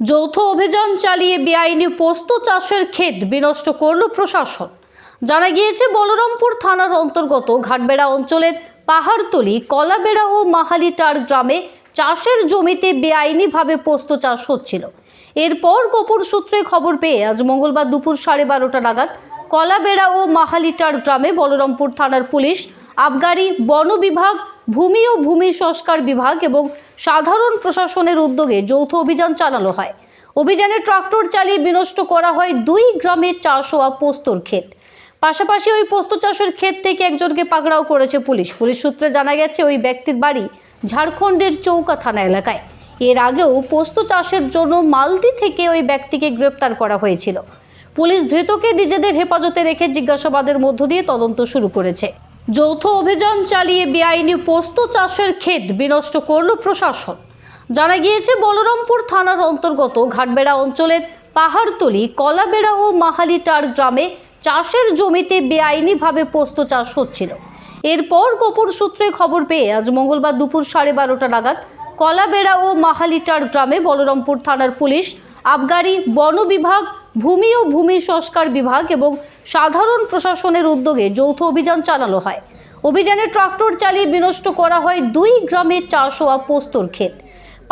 যৌথ অভিযান চালিয়ে বেআইনি পোস্ত চাষের ক্ষেত বিনষ্ট করল প্রশাসন। জানা গিয়েছে, বলরামপুর থানার অন্তর্গত ঘাটবেড়া অঞ্চলের পাহাড়তলি, কলাবেড়া ও মাহালিটার গ্রামে চাষের জমিতে বেআইনিভাবে পোস্ত চাষ হচ্ছিল। এরপর গোপন সূত্রে খবর পেয়ে আজ মঙ্গলবার দুপুর সাড়ে বারোটা নাগাদ কলাবেড়া ও মাহালিটার গ্রামে বলরামপুর থানার পুলিশ, আবগারি বন বিভাগ ভূমি ও ভূমি সংস্কার বিভাগ এবং সাধারণ প্রশাসনের উদ্যোগে যৌথ অভিযান চালানো হয়। অভিযানে ট্রাক্টর চালিয়ে বিনষ্ট করা হয় দুই গ্রামে চাষ হওয়া পোস্তর ক্ষেত। পাশাপাশি ওই পোস্ত চাষের ক্ষেত থেকে একজনকে পাকড়াও করেছে পুলিশ। পুলিশ সূত্রে জানা গেছে, ওই ব্যক্তির বাড়ি ঝাড়খণ্ডের চৌকা থানা এলাকায়। এর আগেও পোস্ত চাষের জন্য মালদি থেকে ওই ব্যক্তিকে গ্রেপ্তার করা হয়েছিল। পুলিশ ধৃতকে নিজেদের হেফাজতে রেখে জিজ্ঞাসাবাদের মধ্য দিয়ে তদন্ত শুরু করেছে। যৌথ অভিযান চালিয়ে বেআইনি পোস্ত চাষের ক্ষেত বিনষ্ট করল প্রশাসন। জানা গিয়েছে, বলরামপুর থানার অন্তর্গত ঘাটবেড়া অঞ্চলের পাহাড়তলি, কলাবেড়া ও মাহালিটার গ্রামে চাষের জমিতে বেআইনিভাবে পোস্ত চাষ হচ্ছিল। এরপর গোপন সূত্রে খবর পেয়ে আজ মঙ্গলবার দুপুর সাড়ে বারোটা নাগাদ কলাবেড়া ও মাহালিটার গ্রামে বলরামপুর থানার পুলিশ আবগারি বন বিভাগ, ভূমি ও ভূমি সংস্কার বিভাগ এবং সাধারণ প্রশাসনের উদ্যোগে যৌথ অভিযান চালানো হয়। অভিযানে ট্রাক্টর চালিয়ে বিনষ্ট করা হয় দুই গ্রামে চাষ হওয়া পোস্তর ক্ষেত।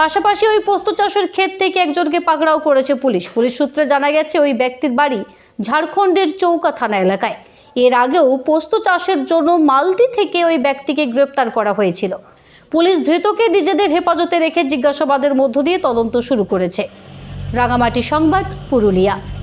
পাশাপাশি ওই পোস্ত চাষের ক্ষেত থেকে একজনকে পাকড়াও করেছে পুলিশ। পুলিশ সূত্রে জানা গেছে, ওই ব্যক্তির বাড়ি ঝাড়খণ্ডের চৌকা থানা এলাকায়। এর আগেও পোস্ত চাষের জন্য মালদি থেকে ওই ব্যক্তিকে গ্রেপ্তার করা হয়েছিল। পুলিশ ধৃতকে নিজেদের হেফাজতে রেখে জিজ্ঞাসাবাদের মধ্য দিয়ে তদন্ত শুরু করেছে। রাঙামাটি সংবাদ পুরুলিয়া।